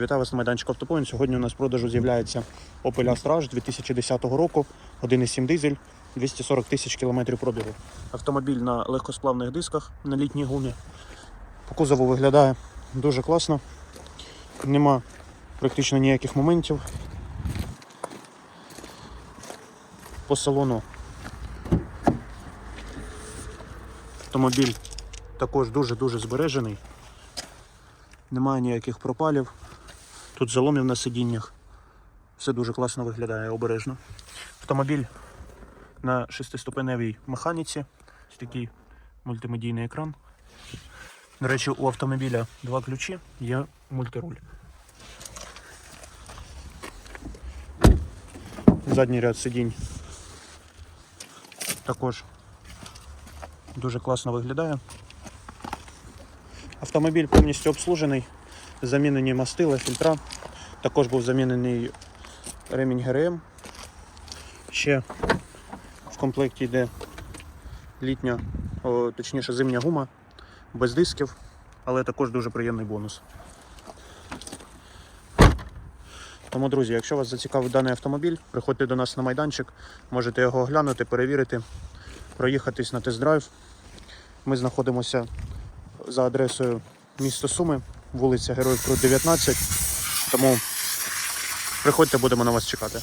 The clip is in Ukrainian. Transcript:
Вітаю вас на майданчику Автопоінт. Сьогодні у нас в продажу з'являється Opel Astra 2010 року, 1,7 дизель, 240 тисяч кілометрів пробігу. Автомобіль на легкосплавних дисках на літній гумі. По кузову виглядає дуже класно. Нема практично ніяких моментів. По салону автомобіль також дуже-дуже збережений. Немає ніяких пропалів. Тут заломів на сидіннях. Все дуже класно виглядає обережно. Автомобіль на шестиступеневій механіці. Ось такий мультимедійний екран. До речі, у автомобіля два ключі, є мультируль. Задній ряд сидінь також дуже класно виглядає. Автомобіль повністю обслужений, замінені мастила, фільтра. Також був замінений ремінь ГРМ. Ще в комплекті йде літня, о, точніше зимня гума, без дисків, але також дуже приємний бонус. Тому, друзі, якщо вас зацікавив даний автомобіль, приходьте до нас на майданчик, можете його оглянути, перевірити, проїхатись на тест-драйв. Ми знаходимося за адресою місто Суми, вулиця Героїв Крут 19. Тому приходьте, будемо на вас чекати.